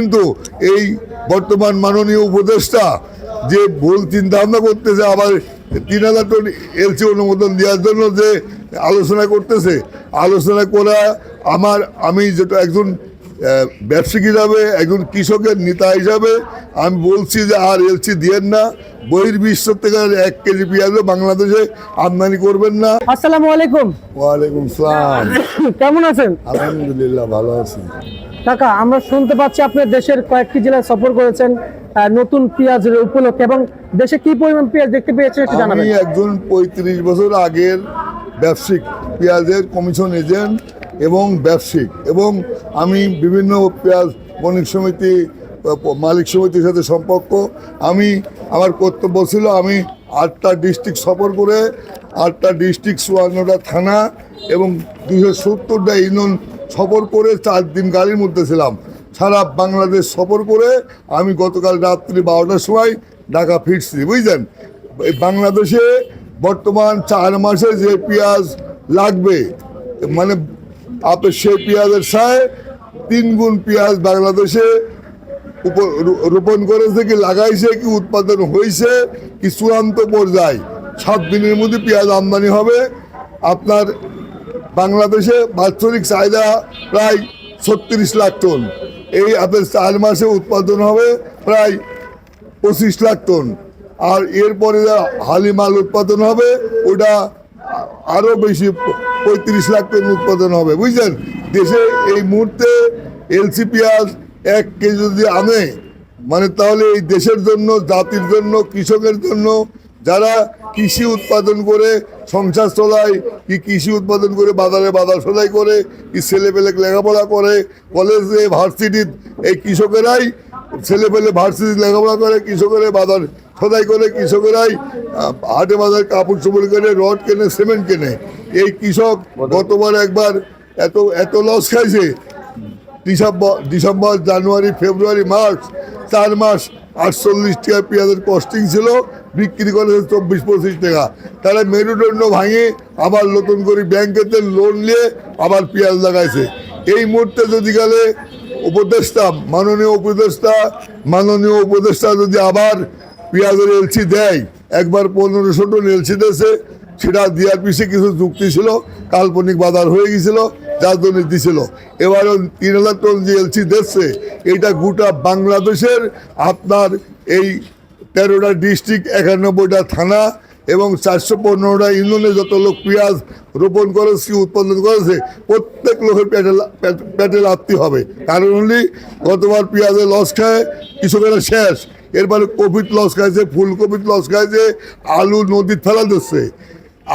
কিন্তু এই বর্তমান মাননীয় উপদেষ্টা যে ভুল চিন্তা ভাবনা করতেছে, আবার তিন হাজার টন এলসি অনুমোদন দেওয়ার জন্য যে আলোচনা করতেছে, আলোচনা করা আমার, আমি যেটা একজন ব্যবসায়িক হিসাবে একজন কৃষকের নেতা হিসাবে আমি বলছি যে আর এলসি দিয়েন না। বহির্বিশ্ব থেকে এক কেজি পেঁয়াজও বাংলাদেশে আমদানি করবেন না। আসসালামু আলাইকুম। ওয়ালাইকুম সালাম। কেমন আছেন? আলহামদুলিল্লাহ ভালো আছি। কাকা আমরা শুনতে পাচ্ছি আপনি দেশের কয়েকটি জেলায় সফর করেছেন নতুন পেঁয়াজের উপলক্ষে এবং দেশে কি পরিমাণ পেঁয়াজ দেখতে পেয়েছেন একটু জানাবেন। আমি একজন পঁয়ত্রিশ বছর আগের ব্যবসায়িক পেঁয়াজের কমিশন এজেন্ট এবং ব্যবসায়িক। এবং আমি বিভিন্ন পেঁয়াজ বণিক সমিতি মালিক সমিতির সাথে সম্পর্ক। আমি, আমার কর্তব্য ছিল আমি আটটা ডিস্ট্রিক্ট সফর করে আটটা ডিস্ট্রিক্ট চুয়ান্নটা থানা এবং দুশো সত্তরটা ইউনিয়ন সফর করে চার দিন গাড়ির মধ্যে ছিলাম। সারা বাংলাদেশ সফর করে আমি গতকাল রাত্রি বারোটার সময় ঢাকা ফিরছি, বুঝলেন? বাংলাদেশে বর্তমান চার মাসে যে পেঁয়াজ লাগবে মানে আপনার সেই পেঁয়াজের সায় তিন গুণ পেঁয়াজ বাংলাদেশে রোপণ করেছে কি লাগাইছে, কি উৎপাদন হয়েছে কি চূড়ান্ত পর্যায়ে। সাত দিনের মধ্যে পেঁয়াজ আমদানি হবে। আপনার বাংলাদেশে বাৎসরিক চাহিদা প্রায় ছত্রিশ লাখ টন। এই আপনার চার মাসে উৎপাদন হবে প্রায় পঁচিশ লাখ টন। আর এরপরে যা হালি মাল উৎপাদন হবে, ওটা আরও বেশি পঁয়ত্রিশ লাখ টন উৎপাদন হবে, বুঝলেন? দেশে এই মুহূর্তে এলসি পেঁয়াজ এক কেজি যদি আনে মানে তাহলে এই দেশের জন্য, জাতির জন্য, কৃষকের জন্য, যারা কৃষি উৎপাদন করে সংসার চলায় কি কৃষি উৎপাদন করে বাজারে বাজার সদাই করে, কি ছেলেপেলে লেখাপড়া করে, কলেজে ভার্সিটি এই কৃষকেরাই ছেলেপেলে ভার্সিটি লেখাপড়া করে কৃষকেরা বাজার সদাই করে, কৃষকেরাই হাটে বাজার কাপড় চোপড় কেনে, রড কেনে, সিমেন্ট কেনে। এই কৃষক গতবার একবার এত এত লস খাইছে। December December, January, February, March, চার মাস আটচল্লিশ টাকা পেঁয়াজের কস্টিং ছিল, বিক্রি করেছে চব্বিশ, পঁচিশ টাকা। তারা মেরুদণ্ড ভাঙে আবার নতুন করে ব্যাংকেতে লোন নিয়ে আবার পেঁয়াজ লাগাইছে। এই মুহূর্তে যদি গেলে উপদেষ্টা, মাননীয় উপদেষ্টা মাননীয় উপদেষ্টা যদি আবার পেঁয়াজের এলসি দেয়, একবার পনেরোশো টন এলসি দিয়েছে, সেটা পিছিয়ে কিছু যুক্তি ছিল, কাল্পনিক বাজার হয়ে গেছিল যার জন্য দিছিল। এবারও তিন হাজার টন যে এলসি দিচ্ছে, এটা গোটা বাংলাদেশের আপনার এই তেরোটা ডিস্ট্রিক্ট, একানব্বইটা থানা এবং চারশো পনেরোটা ইউনিয়নে যত লোক পেঁয়াজ রোপণ করেছে উৎপাদন করেছে, প্রত্যেক লোকের পেটে পেটে লাভতে হবে। কারণ হলি গতবার পেঁয়াজে লস খায় কৃষকেরা শেষ। এরপরে কোভিড লস খাইছে ফুলকপির লস খাইছে আলু নদীর ফেলা দিচ্ছে।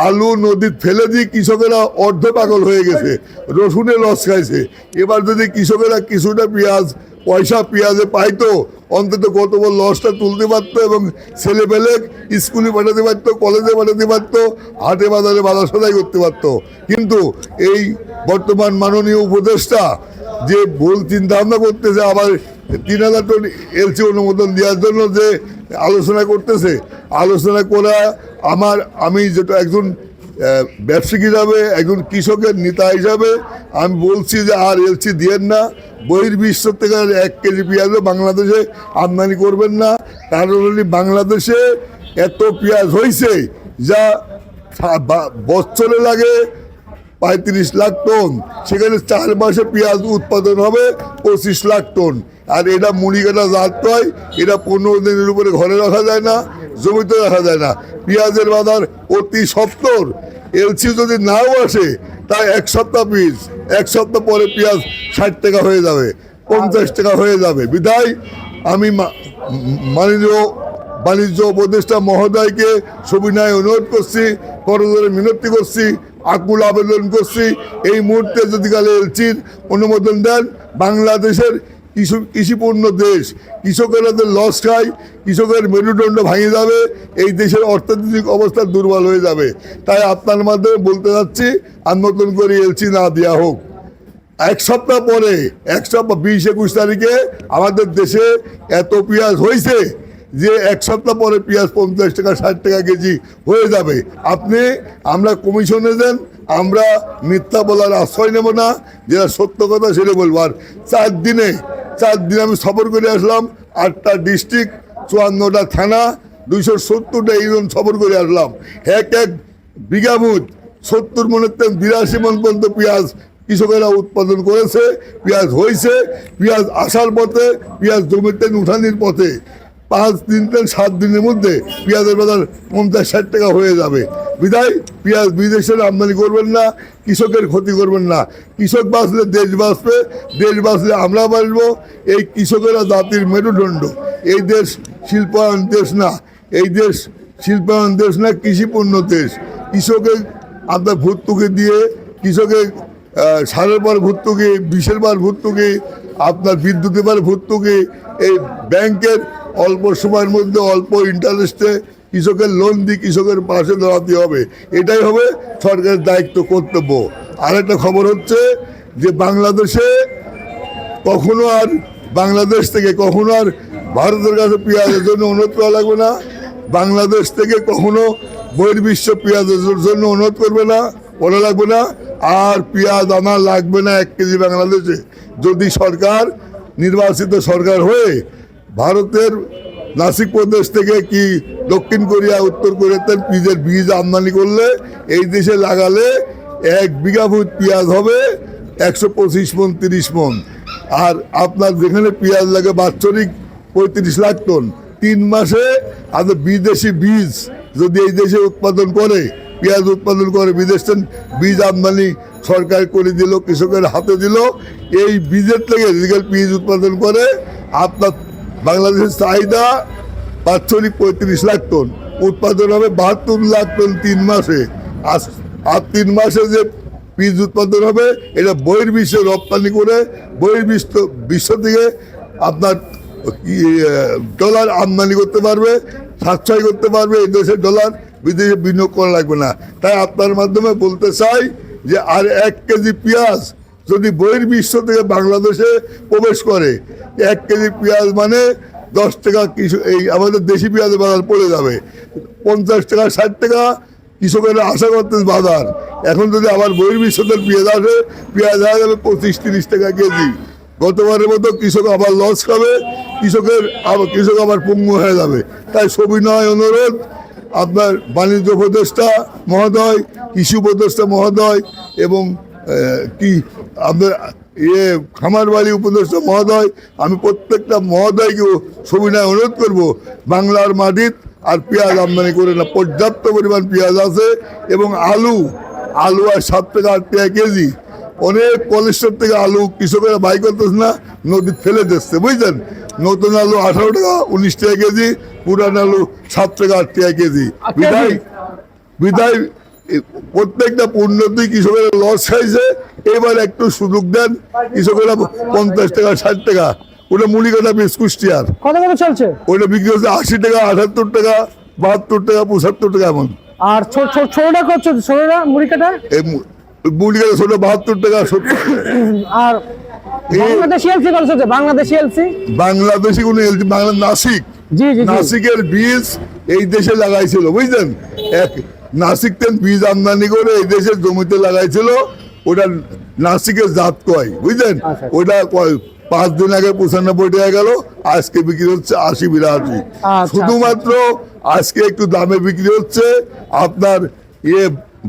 আলু নদীর ফেলে দিয়ে কৃষকেরা অর্ধ পাগল হয়ে গেছে রসুনে লস খাইছে। এবার যদি কৃষকেরা কিছুটা পেঁয়াজ, পয়সা পেঁয়াজে পাইতো, অন্তত গতবার লসটা তুলতে পারতো এবং ছেলে পেলে স্কুলে পাঠাতে পারতো, কলেজে পাঠাতে পারতো, হাটে বাজারে বাজার সদাই করতে পারতো। কিন্তু এই বর্তমান মাননীয় উপদেষ্টা যে ভুল চিন্তা ভাবনা করতেছে, আবার তিন হাজার টন এলসি অনুমোদন দেওয়ার জন্য যে আলোচনা করতেছে। আলোচনা করা আমার আমি যেটা একজন আহ, ব্যবসায়িক হিসাবে একজন কৃষকের নেতা হিসাবে আমি বলছি যে আর এলসি দিয়েন না। বহির্বিশ্ব থেকে আর এক কেজি পেঁয়াজও বাংলাদেশে আমদানি করবেন না। কারণ বাংলাদেশে এত পেঁয়াজ হয়েছে যা বছরে লাগে পঁয়ত্রিশ লাখ টন। সেখানে চার মাসে পেঁয়াজ উৎপাদন হবে পঁচিশ লাখ টন। আর এটা মুড়ি কাটা জাত হয় এটা পনেরো দিনের উপরে ঘরে রাখা যায় না, জমিতে রাখা যায় না। পেঁয়াজের বাজার অতি সত্তর। এলসি যদি নাও আসে, তাই এক সপ্তাহ পিস, এক সপ্তাহ পরে পেঁয়াজ ষাট টাকা হয়ে যাবে, পঞ্চাশ টাকা হয়ে যাবে। বিদায় আমি মাননীয় বাণিজ্য উপদেষ্টা মহোদয়কে সবিনয় অনুরোধ করছি, করজোরে মিনতি করছি। আকুল আবেদন করছি। এই মুহূর্তে যদি কালে এলচির অনুমোদন দেন, বাংলাদেশের কৃষি কৃষিপূর্ণ দেশ। কৃষকেরা তো লস খায়, কৃষকের মেরুদণ্ড ভাঙে যাবে, এই দেশের অর্থনৈতিক অবস্থা দুর্বল হয়ে যাবে। তাই আপনার মাধ্যমে বলতে চাচ্ছি আর নতুন করে এলচি না দেওয়া হোক। এক সপ্তাহ পরে, এক সপ্তাহ, বিশ একুশ তারিখে আমাদের দেশে এত পেঁয়াজ হয়েছে যে এক সপ্তাহ পরে পেঁয়াজ পঞ্চাশ টাকা, ষাট টাকা কেজি হয়ে যাবে। আপনি, আমরা কমিশনে দেন, আমরা মিথ্যা বলার আশ্রয় নেব না, যেটা সত্য কথা সেটা বলব। আর চার দিনে, চার দিন আমি সফর করে আসলাম, আটটা ডিস্ট্রিক্ট, চুয়ান্নটা থানা, দুইশো সত্তরটা ইউনিয়ন সফর করে আসলাম। এক এক বিঘামুদ সত্তর মনের থেকে বিরাশি মন পর্যন্ত পেঁয়াজ কৃষকেরা উৎপাদন করেছে, পেঁয়াজ হয়েছে, পেঁয়াজ আসার পথে, পেঁয়াজ জমিতে উঠানির পথে। পাঁচ দিন থেকে সাত দিনের মধ্যে পেঁয়াজের বাজার পঞ্চাশ ষাট টাকা হয়ে যাবে। বিদায় পেঁয়াজ বিদেশের আমদানি করবেন না, কৃষকের ক্ষতি করবেন না। কৃষক বাঁচলে দেশ বাঁচবে, দেশ বাঁচলে আমরা বাঁচবো। এই কৃষকেরা জাতির মেরুদণ্ড। এই দেশ শিল্পায়ন দেশ না, এই দেশ শিল্পায়ন দেশ না কৃষিপূর্ণ দেশ। কৃষকের আপনার ভর্তুকি দিয়ে, কৃষকের সারের বার ভর্তুকি, বিষের বার ভর্তুকি, আপনার বিদ্যুতের বার ভর্তুকি, এই ব্যাংকের অল্প সময়ের মধ্যে অল্প ইন্টারেস্টে কৃষকের লোন দিয়ে কৃষকের পাশে দাঁড়াতে হবে। এটাই হবে সরকারের দায়িত্ব, কর্তব্য। আরেকটা খবর হচ্ছে যে বাংলাদেশে কখনো আর বাংলাদেশ থেকে কখনো আর ভারতের কাছে পেঁয়াজের জন্য অনুরোধ করা লাগবে না। বাংলাদেশ থেকে কখনো বহির্বিশ্ব পেঁয়াজের জন্য অনুরোধ করবে না, বলা লাগবে না। আর পেঁয়াজ আনা লাগবে না এক কেজি বাংলাদেশে। যদি সরকার, নির্বাচিত সরকার হয়ে ভারতের নাসিক প্রদেশ থেকে কি দক্ষিণ কোরিয়া, উত্তর কোরিয়াতে বীজের বীজ আমদানি করলে এই দেশে লাগালে এক বিঘা ফুট পেঁয়াজ হবে একশো পঁচিশ মন, তিরিশ মন। আর আপনার যেখানে পেঁয়াজ লাগে বাৎসরিক পঁয়ত্রিশ লাখ টন। তিন মাসে আপনার বিদেশি বীজ যদি এই দেশে উৎপাদন করে, পেঁয়াজ উৎপাদন করে, বিদেশ বীজ আমদানি সরকার করে দিল, কৃষকের হাতে দিল, এই বীজের থেকে যেগুলো বীজ উৎপাদন করে, আপনার বাংলাদেশের চাহিদা বাৎসরিক পঁয়ত্রিশ লাখ টন, উৎপাদন হবে বাহাত্তর লাখ টন তিন মাসে। আর তিন মাসে যে বীজ উৎপাদন হবে, এটা বহির্বিশ্বে রপ্তানি করে বহির্বিশ্ব বিশ্ব থেকে আপনার ডলার আমদানি করতে পারবে, সাশ্রয় করতে পারবে, এই দেশের ডলার বিদেশে বিনিয়োগ করা লাগবে না। তাই আপনার মাধ্যমে বলতে চাই যে আর এক কেজি পেঁয়াজ যদি বহির্বিশ্ব থেকে বাংলাদেশে প্রবেশ করে, এক কেজি পেঁয়াজ মানে দশ টাকা কিছু, এই আমাদের দেশি পেঁয়াজের বাজার পড়ে যাবে। পঞ্চাশ টাকা, ষাট টাকা, কৃষকেরা আশা করতেন বাজার। এখন যদি আবার বহির্বিশ্বদের পেঁয়াজ আসে, পেঁয়াজ হয়ে যাবে পঁচিশ, তিরিশ টাকা কেজি। গতবারের মতো কৃষক আবার লস খাবে, কৃষকের কৃষক আবার পঙ্গু হয়ে যাবে। তাই সবিনয় অনুরোধ, আপনার বাণিজ্য উপদেষ্টা মহোদয়, কৃষি উপদেষ্টা মহোদয় এবং কি আপনার ইয়ে খামার বাড়ি উপদেষ্টা মহোদয় আমি প্রত্যেকটা মহোদয়কে সবিনয় অনুরোধ করব বাংলার মাটিত আর পেঁয়াজ আমদানি করে না পর্যাপ্ত পরিমাণ পেঁয়াজ আছে এবং আলু আলু আর সাত টাকা আট টাকা কেজি অনেক কলেস্টর থেকে আলু কৃষকেরা বাই করতেছে না নদী ফেলে দিচ্ছে বুঝলেন নতুন আলু আঠারো টাকা উনিশ টাকা কেজি পুরান আলু সাত টাকা আট টাকা কেজি কেজি? বিদায় বিদায় প্রত্যেকটা পণ্যতেই কৃষকের লস খাইছে। এবার একটু সুযোগ দেন কৃষকেরা পঞ্চাশ টাকা ষাট টাকা। ওটা মুড়ি কাটা বেশ কুষ্টিয়ার কত কত চলছে? ওটা বিক্রি হচ্ছে আশি টাকা আটাত্তর টাকা বাহাত্তর টাকা পঁচাত্তর টাকা এমন। আর ছো- ছো- ছোটটা চলছে? ছোটটা মুড়ি কাটা এই মু- মুড়ি বাহাত্তর টাকা আর বাংলাদেশি এলসি কত বাংলাদেশি এলসি? বাংলাদেশি কোনো এলটি বাংলা নাসিক। নাসিকের বীজ এই দেশে লাগাইছিল বুঝলেন? এক নাসিক তেন বীজ আমদানি করে এই দেশের জমিতে লাগাইছিল ওটা নাসিকের জাত কয় বুঝলেন? আচ্ছা। ওটা কয় পাঁচ দিন আগে পঁচানব্বই টাকা গেল আজকে বিক্রি হচ্ছে আশি বিরাশি। আচ্ছা, শুধুমাত্র আজকে একটু দামে বিক্রি হচ্ছে আপনার ইয়ে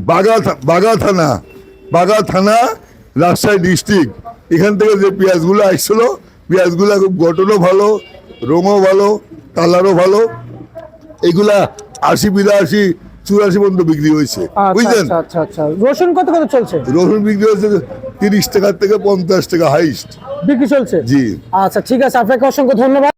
বাগা বাগা থানা বাগা থানা রাজশাহী ডিস্ট্রিক্ট। এখান থেকে যে পেঁয়াজগুলো আসছিল পেঁয়াজগুলো খুব গঠনও ভালো রঙও ভালো কালারও ভালো। এগুলা আশি বিরাশি চুরাশি পর্যন্ত বিক্রি হয়েছে। আচ্ছা বুঝলেন? আচ্ছা আচ্ছা আচ্ছা। রসুন কত কত চলছে? রসুন বিক্রি হয়েছে তিরিশ টাকার থেকে পঞ্চাশ টাকা হাইস্ট। বিক্রি চলছে? জি। আচ্ছা ঠিক আছে আপনাকে অসংখ্য ধন্যবাদ।